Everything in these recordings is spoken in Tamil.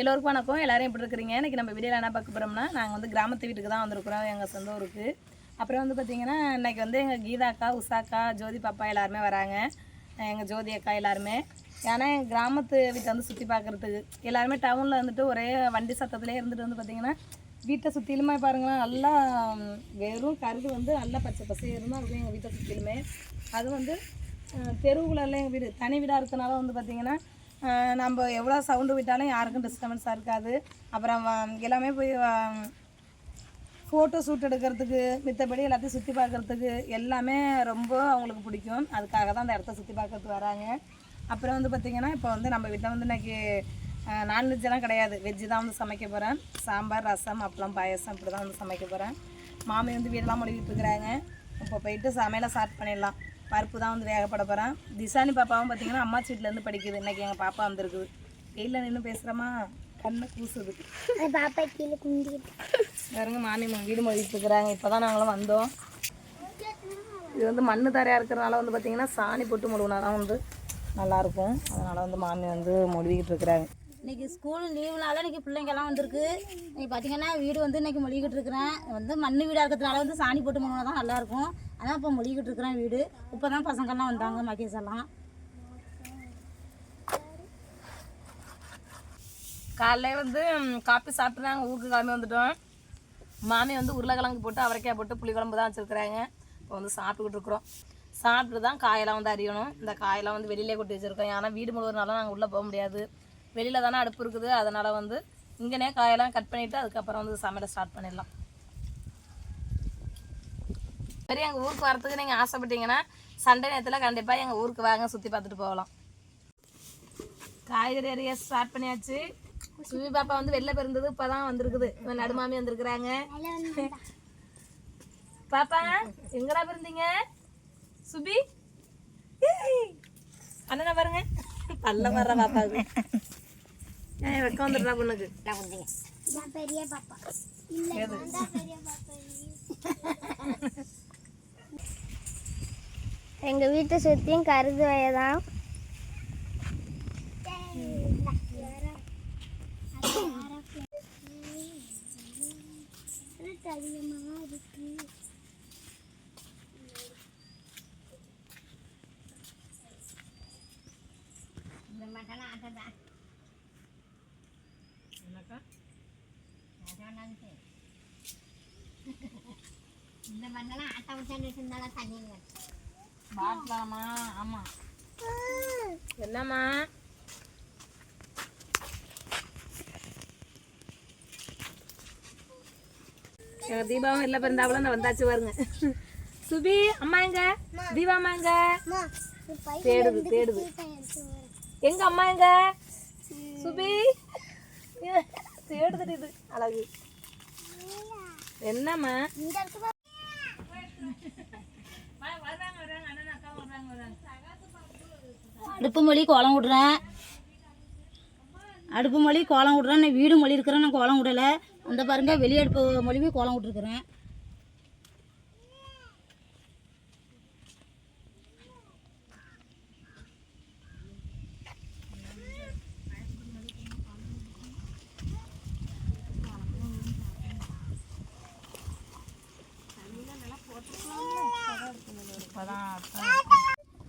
எல்லோருக்கும் வணக்கம். எல்லாரும் எப்படி இருக்கிறீங்க? இன்னைக்கு நம்ம வீடியோவில் என்ன பார்க்க போகிறோம்னா நாங்கள் வந்து கிராமத்து வீட்டுக்கு தான் வந்திருக்கிறோம். எங்கள் சொந்த ஊருக்கு. அப்புறம் வந்து பார்த்திங்கன்னா இன்னைக்கு வந்து எங்கள் கீதாக்கா உஷாக்கா ஜோதி பாப்பா எல்லாருமே வராங்க. எங்கள் ஜோதி அக்கா எல்லாருமே. ஏன்னா எங்கள் கிராமத்து வீட்டை வந்து சுற்றி பார்க்குறதுக்கு எல்லாருமே டவுனில் வந்துட்டு ஒரே வண்டி சத்தத்துலேயே இருந்துட்டு வந்து பார்த்திங்கன்னா வீட்டை சுற்றிலுமே பாருங்களேன் நல்லா வெறும் கருது வந்து நல்லா பச்சை பசையாக தான் இருக்கும் எங்கள் வீட்டை சுற்றிலுமே அது வந்து தெருவுக்குள்ளெல்லாம் எங்கள் வீடு தனி வீடாக இருக்கனால வந்து பார்த்திங்கன்னா நம்ம எவ்வளோ சவுண்டு விட்டாலும் யாருக்கும் டிஸ்டர்பன்ஸாக இருக்காது. அப்புறம் வ- எல்லாமே போய் ஃபோட்டோ ஷூட் எடுக்கிறதுக்கு மித்தபடி எல்லாத்தையும் சுற்றி பார்க்குறதுக்கு எல்லாமே ரொம்ப அவங்களுக்கு பிடிக்கும். அதுக்காக தான் அந்த இடத்த சுற்றி பார்க்கறதுக்கு வராங்க. அப்புறம் வந்து பார்த்திங்கன்னா இப்போ வந்து நம்ம வீட்டில் வந்து இன்னைக்கு நான்வெஜ்ஜெலாம் கிடையாது. வெஜ்ஜு தான் வந்து சமைக்க போகிறேன் சாம்பார் ரசம் அப்பளம் பாயசம் இப்படி தான் வந்து சமைக்க போகிறேன் மாமி வந்து வீடெல்லாம் முடிக்கிட்டு இருக்கிறாங்க. இப்போ போயிட்டு சமையலை ஸ்டார்ட் பண்ணிடலாம். பருப்பு தான் வந்து வேகப்பட போகிறேன் திசானி பாப்பாவும் பார்த்தீங்கன்னா அம்மா வீட்டிலேருந்து படிக்குது. இன்னைக்கு எங்கள் பாப்பா வந்திருக்குது வெயிலில் நின்று பேசுகிறோமா கண்ணு கூசுது. பாப்பா கீழே குந்திக்கிட்டு பாருங்க மாமி வீடு மொழிட்டு இருக்கிறாங்க. இப்போ தான் நாங்களும் வந்தோம். இது வந்து மண்ணு தரையாக இருக்கிறனால வந்து பார்த்தீங்கன்னா சாணி போட்டு முழுவினா தான் வந்து நல்லாயிருக்கும். அதனால் வந்து மாமி வந்து மொழிகிட்டு இருக்கிறாங்க. இன்னைக்கு ஸ்கூல் லீவுனால இன்னைக்கு பிள்ளைங்கெல்லாம் வந்திருக்கு. இன்னைக்கு பார்த்தீங்கன்னா வீடு வந்து இன்னைக்கு மொழிகிட்டு இருக்கிறேன். வந்து மண் வீடாக இருக்கிறதுனால வந்து சாணி போட்டு மூணு தான் நல்லாயிருக்கும் அதான் இப்போ மொழிகிட்டு இருக்கிறேன் வீடு. இப்போ தான் பசங்கள்லாம் வந்தாங்க மகேஷ் எல்லாம். காலையில் வந்து காப்பி சாப்பிட்டு நாங்கள் ஊருக்கு கிளம்பி வந்துட்டோம். மாமி வந்து உருளைக்கிழங்கு போட்டு அவரைக்காய் போட்டு புளிக்குழம்பு தான் வச்சுருக்குறாங்க. இப்போ வந்து சாப்பிட்டுக்கிட்டு இருக்கிறோம். சாப்பிட்டு தான் காயெல்லாம் வந்து அறியணும் இந்த காயெல்லாம் வந்து வெளியிலே கொட்டி வச்சுருக்கோம். ஏன்னா வீடு முழுவதுனால நாங்கள் உள்ளே போக முடியாது. வெளியில் தானே அடுப்பு இருக்குது. அதனால் வந்து இங்கனே காயெல்லாம் கட் பண்ணிவிட்டு அதுக்கப்புறம் வந்து சமையலை ஸ்டார்ட் பண்ணிடலாம். சரி எங்கள் ஊருக்கு வரத்துக்கு நீங்கள் ஆசைப்பட்டீங்கன்னா சண்டே நேரத்தில் கண்டிப்பாக எங்கள் ஊருக்கு வாங்க சுற்றி பார்த்துட்டு போகலாம். காய்கறி அறிய ஸ்டார்ட் பண்ணியாச்சு. சுவி பாப்பா வந்து வெளில பிறந்தது இப்பதான் வந்திருக்குது. இவன் நடுமாமி வந்திருக்கிறாங்க. பாப்பா எங்கடா பிறந்தீங்க? சுபி? அண்ணனை பாருங்க. பல்ல வர்ற பாப்பாவுக்கு. ஏன் வெக்கம் வந்துடுறா பொண்ணுக்கு நான் பெரிய பாப்பா இல்ல நான் தான் பெரிய பாப்பா எங்க வீட்டை சுத்தியும் கருது வயதான் இருக்கு இந்த மண்ணெல்லாம் ஆட்டை வச்சு இருந்தாலும் தண்ணிங்க பாக்கலாமா ஆமா. என்னம்மா? எங்க தீபாவும் வெளில பிறந்தாவள இந்த வந்தாச்சு பாருங்க. சுபி அம்மா எங்க? தீபா அம்மா எங்க? தேடுது தேடுது. எங்க அம்மா எங்க? சுபி? ஏ, தேடுதுடி இது. அழகு. என்னம்மா? அடுப்பு மொழி கோலம் விடுறேன் அடுப்பு மொழி கோலம் விடுறேன் நான் வீடு மொழி இருக்கிறேன் நான் கோலம் விடலை. அந்த பாருங்க வெளியடுப்பு அடுப்பு கோலம் விட்டுருக்குறேன்.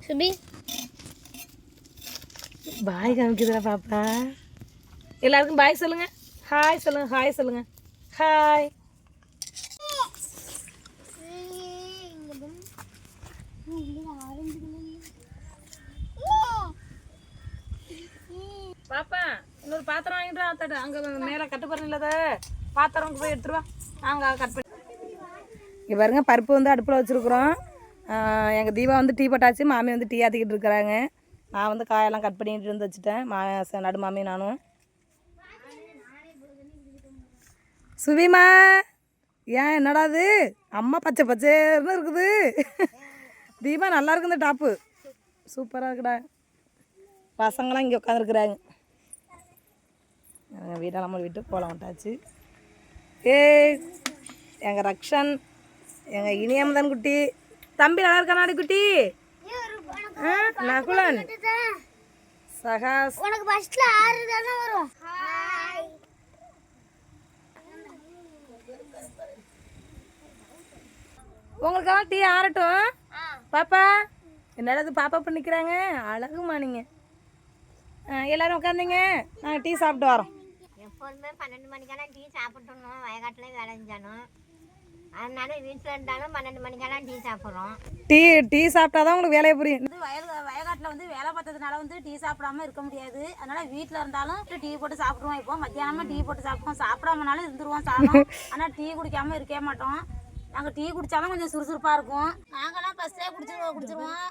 சுபி பாய் காமிக்குதுடா பாப்பா. எல்லாருக்கும் பாய் சொல்லுங்க. ஹாய் சொல்லுங்க ஹாய் சொல்லுங்க. ஹாய் பாப்பா இன்னொரு பாத்திரம் வாங்கிட்டு வா, அங்கே மேலே கட்டுப்பாடு இல்லாத பாத்திரம் போய் எடுத்துருவா நாங்கள் கட் பண்ணி இங்கே பாருங்க பருப்பு வந்து அடுப்பில் வச்சுருக்குறோம். எங்கள் தீபா வந்து டீ போட்டாச்சு மாமி வந்து டீ ஆற்றிக்கிட்டு இருக்கிறாங்க. நான் வந்து காயெல்லாம் கட் பண்ணிட்டு இருந்து வச்சுட்டேன். மா நடு மாமி நானும். சுவிமா ஏன் என்னடா இது? அம்மா பச்சை பச்சைன்னு இருக்குது. தீபா நல்லா இருக்கு இந்த டாப்பு. சூப்பராக இருக்குடா. பசங்களாம் இங்கே உட்காந்துருக்குறாங்க எங்கள் வீடெல்லாம் மூடிவிட்டு கோலம் விட்டாச்சு. ஏய் எங்கள் ரக்ஷன் எங்கள் இனியம்தன் குட்டி. தம்பி நல்லா இருக்கானாடி குட்டி? நகுலன். சகாஸ். உனக்கு ஃபர்ஸ்ட்ல ஆறு தானே வரும். ஹாய் உங்களுக்கெல்லாம் டீ ஆறட்டும்? பாப்பா என்னடா பாப்பா இப்போ நிற்கிறாங்க அழகுமா நீங்கள் எல்லாரும் உட்காந்துங்க நாங்கள் டீ சாப்பிட்டு வரோம். எப்போதுமே பன்னெண்டு மணிக்கான டீ சாப்பிட்டணும் வயக்காட்டில் வேலை செஞ்சானோம் அதனால வீட்டில் இருந்தாலும் பன்னெண்டு மணிக்கெல்லாம் டீ சாப்பிட்றோம். டீ டீ சாப்பிட்டா தான் உங்களுக்கு வேலையை புரியும். வந்து வயல் வயக்காட்டில் வந்து வேலை பார்த்ததுனால வந்து டீ சாப்பிடாம இருக்க முடியாது. அதனால வீட்டில் இருந்தாலும் டீ போட்டு சாப்பிடுவோம். இப்போ மத்தியானமா டீ போட்டு சாப்பிடுவோம். சாப்பிடாமனாலும் இருந்துருவோம் சாப்பிடும். ஆனால் டீ குடிக்காம இருக்கவே மாட்டோம். நாங்கள் டீ குடித்தாலும் கொஞ்சம் சுறுசுறுப்பாக இருக்கும். நாங்களாம் ஃபஸ்ட்டே குடிச்சிருவோம் குடிச்சிருவோம்.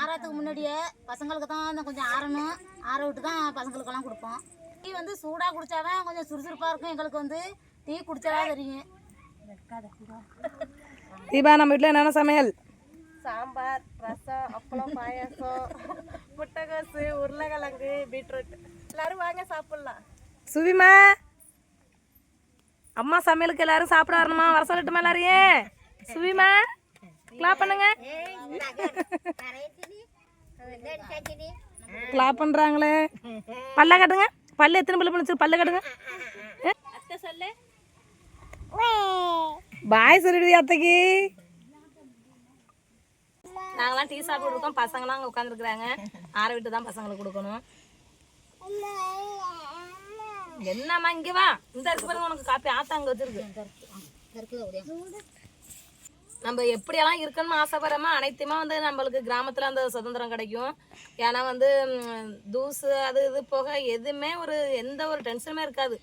ஆறத்துக்கு முன்னாடியே பசங்களுக்கு தான் அந்த கொஞ்சம் ஆறணும். ஆற விட்டு தான் பசங்களுக்கெல்லாம் கொடுப்போம். டீ வந்து சூடாக குடித்தாதான் கொஞ்சம் சுறுசுறுப்பாக இருக்கும். எங்களுக்கு வந்து டீ குடிச்சாதான் தெரியும். தீபா நம்ம வீட்டில் என்னென்ன சமையல்? சாம்பார் ரசம் அப்பளம் பாயாசம் முட்டைகோசு உருளைக்கிழங்கு பீட்ரூட். எல்லாரும் வாங்க சாப்பிடலாம். சுவிமா அம்மா சமையலுக்கு எல்லாரும் சாப்பிட வரணுமா? வர சொல்லட்டுமா எல்லாரையும்? சுவிமா கிளாப் பண்ணுங்க. கிளாப் பண்ணுறாங்களே பல்ல கட்டுங்க. பல்லு எத்தனை பல்லு பண்ணிச்சு பல்ல கட்டுங்க. பாய் சொல்லிடுது அத்தைக்கு. நாங்களாம் டீ சாப்பிட்டு இருக்கோம். பசங்களாம் அங்கே உட்காந்துருக்குறாங்க ஆற விட்டு தான் பசங்களுக்கு கொடுக்கணும். என்னம்மா இங்க வா. இந்த இருக்கு பாருங்க உனக்கு காப்பி. ஆத்தா அங்க வச்சிருக்கு. நம்ம எப்படியெல்லாம் இருக்கணும்னு ஆசைப்படுறோமோ அனைத்துமே வந்து நம்மளுக்கு கிராமத்துல அந்த சுதந்திரம் கிடைக்கும். ஏன்னா வந்து தூசு அது இது போக எதுவுமே ஒரு எந்த ஒரு டென்ஷனுமே இருக்காது.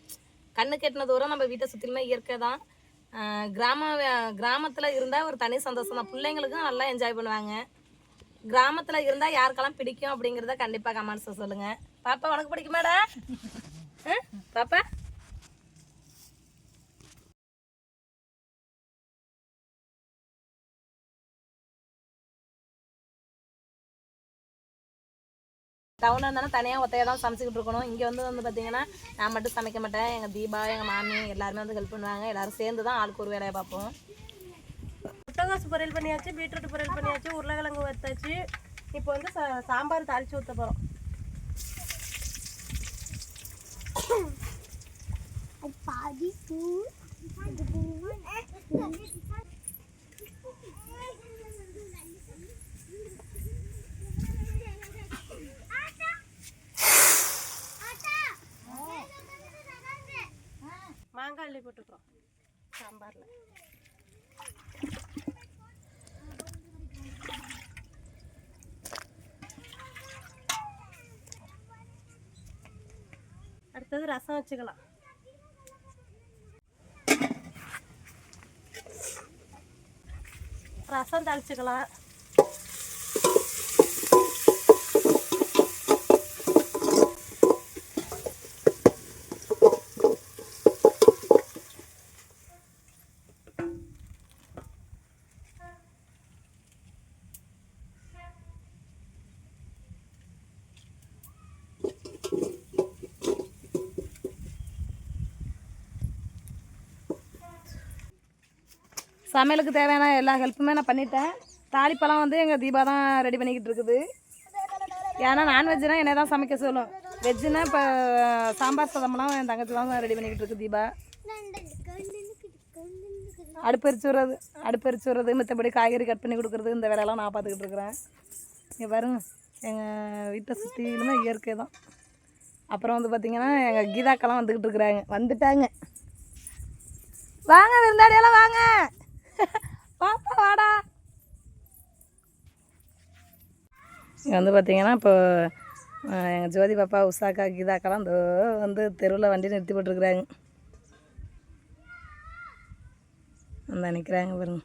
கண்ணு கெட்டின தூரம் நம்ம வீட்டை சுற்றிலுமே இயற்கை தான். கிராம கிராமத்தில் இருந்தால் ஒரு தனி சந்தோஷம் தான். பிள்ளைங்களுக்கும் நல்லா என்ஜாய் பண்ணுவாங்க. கிராமத்தில் இருந்தால் யாருக்கெல்லாம் பிடிக்கும் அப்படிங்கிறத கண்டிப்பாக கமெண்ட்ஸை சொல்லுங்கள் பாப்பா உனக்கு பிடிக்குமாடா? பாப்பா? டவுனாக இருந்தாலும் தனியாக ஒத்தையாக தான் சமைச்சிக்கிட்டு இருக்கணும். இங்கே வந்து வந்து பார்த்தீங்கன்னா நான் மட்டும் சமைக்க மாட்டேன். எங்கள் தீபா எங்கள் மாமி எல்லாருமே வந்து ஹெல்ப் பண்ணுவாங்க. எல்லாரும் சேர்ந்து தான் ஆளுக்கு ஒரு வேலையை பார்ப்போம். முட்டைகோசு பொரியல் பண்ணியாச்சு பீட்ரூட் பொரியல் பண்ணியாச்சு உருளைக்கிழங்கு வத்தாச்சு இப்போ வந்து சா- சாம்பார் தாளிச்சு ஊற்ற போகிறோம் அது பாதி பூ அது போட்டுக்கிறோம். சாம்பாரில். அடுத்தது ரசம் வச்சுக்கலாம். ரசம் தளிச்சுக்கலாம். சமையலுக்கு தேவையான எல்லா ஹெல்ப்புமே நான் பண்ணிட்டேன். தாளிப்பழம் வந்து எங்கள் தீபா தான் ரெடி பண்ணிக்கிட்டு இருக்குது. ஏன்னா நான்வெஜ்னால் என்னை தான் சமைக்க சொல்லும். வெஜ்ஜுனா இப்போ சாம்பார் சாதம்லாம் என் தங்கச்சி தான் ரெடி பண்ணிக்கிட்டு இருக்கு தீபா. அடுப்பரிச்சு விட்றது விடுறது அடுப்பு விடுறது மற்றபடி காய்கறி கட் பண்ணி கொடுக்குறது இந்த வேலையெல்லாம் நான் பார்த்துக்கிட்டு இருக்கிறேன். இங்கே பாருங்க எங்கள் வீட்டை சுற்றிலுமே இயற்கை தான். அப்புறம் வந்து பார்த்திங்கன்னா எங்கள் கீதாக்கெல்லாம் வந்துக்கிட்டு இருக்கிறாங்க. வந்துட்டாங்க. வாங்க விருந்தாடியெல்லாம் வாங்க. பாப்பா வாடா. இங்கே வந்து பார்த்தீங்கன்னா இப்போ எங்கள் ஜோதி பாப்பா உஷாக்கா கீதாக்கெல்லாம் இந்த வந்து தெருவில் வண்டி நிறுத்தி போட்டுருக்குறாங்க. அந்த நிற்கிறாங்க பாருங்க.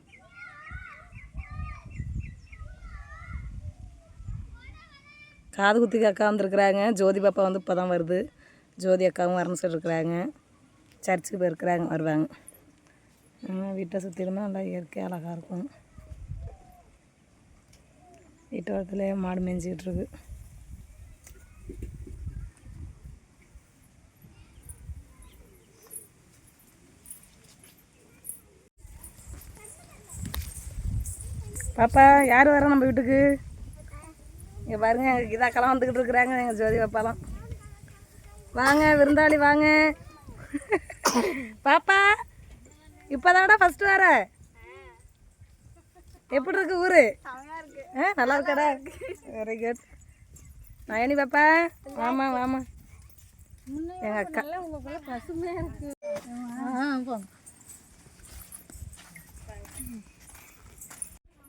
காது குத்திக்கு அக்கா வந்திருக்குறாங்க. ஜோதி பாப்பா வந்து இப்போ தான் வருது. ஜோதி அக்காவும் வரணும் சொல்லியிருக்கிறாங்க சர்ச்சுக்கு போயிருக்கிறாங்க வருவாங்க. வீட்டை சுற்றிலுமே நல்லா இயற்கை அழகாக இருக்கும். வீட்டு வரத்துலேயே மாடு மேய்ஞ்சிக்கிட்டு இருக்கு. பாப்பா யார் வர நம்ம வீட்டுக்கு? இங்கே பாருங்க எங்கள் கீதாக்கெல்லாம் வந்துக்கிட்டு இருக்கிறாங்க எங்கள் ஜோதி பாப்பாலாம். வாங்க விருந்தாளி வாங்க. பாப்பா இப்போதாடா ஃபஸ்ட்டு வர எப்படி இருக்கு ஊரு? ஆ நல்லா இருக்காடா. வெரி குட் நயனி பாப்பா? வாமா வாமா எங்கள் அக்கா. ஆ போங்க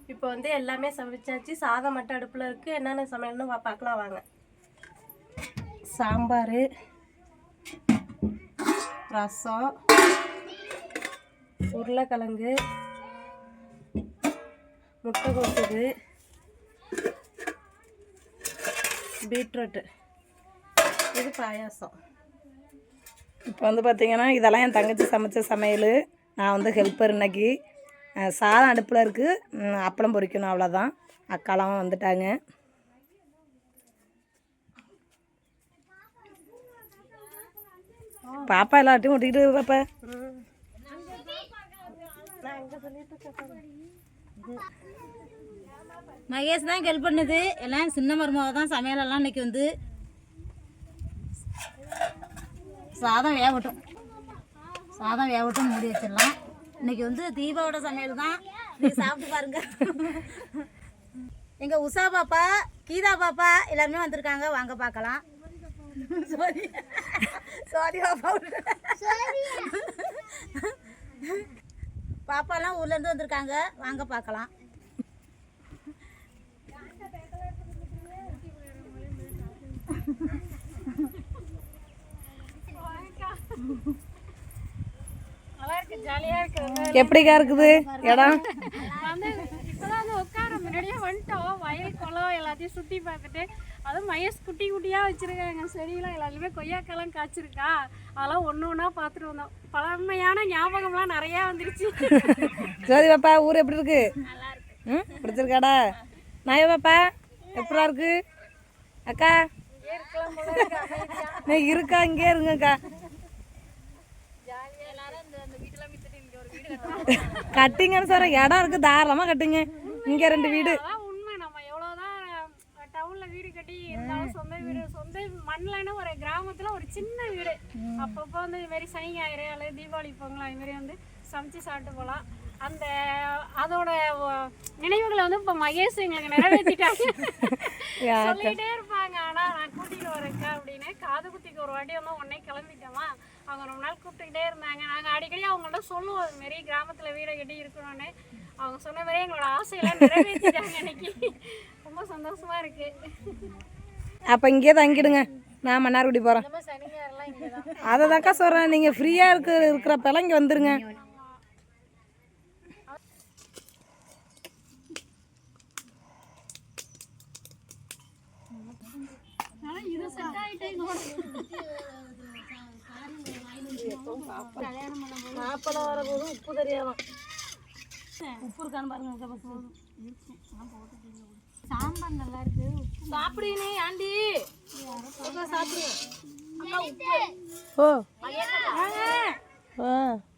இப்போ வந்து எல்லாமே சமைச்சாச்சு. சாதம் மட்டும் அடுப்பில் இருக்குது என்னென்ன சமையல்னு வா- பார்க்கலாம் வாங்க. சாம்பார் ரசம் உருளைக்கிழங்கு முட்டை கொசுது பீட்ரூட்டு. இது பாயாசம். இப்போ வந்து பார்த்தீங்கன்னா இதெல்லாம் என் தங்கச்சி சமைச்ச சமையல். நான் வந்து ஹெல்ப்பர் இன்னைக்கு. சாதம் அடுப்பில் இருக்குது அப்பளம் பொரிக்கணும் அவ்வளோதான் அக்காலாம் வந்துட்டாங்க. பாப்பா எல்லாத்தையும் ஒட்டிக்கிட்டு பாப்பா நான் எங்கே சொல்லிட்டு இருக்கேன் மகேஷ் தான் ஹெல்ப் பண்ணுது. எல்லாம் சின்ன மருமக தான் சமையலெல்லாம் இன்னைக்கு வந்து சாதம் வேகட்டும். சாதம் வேகட்டும் மூடி வச்சிடலாம். இன்னைக்கு வந்து தீபாவோட சமையல் தான். நீ சாப்பிட்டு பாருங்க. எங்கள் உஷா பாப்பா கீதா பாப்பா எல்லாருமே வந்திருக்காங்க. வாங்க பார்க்கலாம். சாரி சாரி பாப்பா. பாப்பாலாம் ஊர்ல இருந்து வந்திருக்காங்க. வாங்க பார்க்கலாம். எப்படிக்கா இருக்குது? இடம் வந்து இப்போதான் வந்து உட்கார முன்னாடியே வந்துட்டோம். வயல் குளம் எல்லாத்தையும் சுற்றி பார்த்துட்டு அதுவும் மயஸ் குட்டி குட்டியாக வச்சுருக்காங்க. செடியெல்லாம் எல்லாத்துலேயுமே கொய்யாக்காலாம் காய்ச்சிருக்கா. அதெல்லாம் ஒன்று ஒன்றா பார்த்துட்டு வந்தோம். பழமையான ஞாபகம்லாம் நிறையா வந்துருச்சு. ஜோதி பாப்பா ஊர் எப்படி இருக்கு? ம் பிடிச்சிருக்காடா நாய பாப்பா எப்படா இருக்கு? அக்கா. நான் இருக்கா இங்கே இருங்கக்கா கட்டிங்கன்னு சார் இடம் இருக்கு தாராளமாக கட்டுங்க. இங்கே ரெண்டு வீடு. உண்மை. நம்ம எவ்வளோதான் டவுனில் வீடு கட்டி இருந்தாலும் சொந்த வீடு சொந்த மண்ணில்னா ஒரு கிராமத்தில் ஒரு சின்ன வீடு. அப்பப்போ வந்து இது மாதிரி சனி ஞாயிறு அல்லது தீபாவளி பொங்கல் அது மாதிரி வந்து சமைச்சு சாப்பிட்டு போகலாம். அந்த அதோட நினைவுகளை வந்து இப்போ மகேஷ் எங்களுக்கு நிறைவேற்றிட்டாங்க சொல்லிட்டே இருப்பாங்க. ஆனா நான் கூட்டிட்டு வரேன்க்கா அப்படின்னு காது குத்திக்கு ஒரு வாட்டி வந்து உடனே கிளம்பிட்டோமா. அவங்க ரொம்ப நாள் கூப்பிட்டுக்கிட்டே இருந்தாங்க. நாங்க அடிக்கடி அவங்கள்ட்ட சொல்லுவோம் அது மாதிரி கிராமத்துல வீடை கட்டி இருக்கணும்னு. அவங்க சொன்ன மாதிரி எங்களோட ஆசையெல்லாம் நிறைவேற்றிட்டாங்க இன்னைக்கு. ரொம்ப சந்தோஷமா இருக்கு. அப்போ இங்கேயே தங்கிடுங்க நான் மன்னார்குடி போகிறேன் சனி ஞாயிறுலாம் இங்கே தான் அதை தாக்கா சொல்கிறேன் நீங்கள் ஃப்ரீயாக இருக்க இருக்கிறப்பெல்லாம் இங்கே வந்துருங்க. இது செட் ஆகிட்டே மாப்பிள்ளை வரபோது உப்பு தெரியாதான் உப்பு இருக்கான்னு பாருங்க சாம்பார் நல்லா இருக்கு. சாப்பிடுங்க ஆண்டி. ஓ.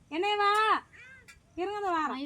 என்னவா இருங்க வாரம்.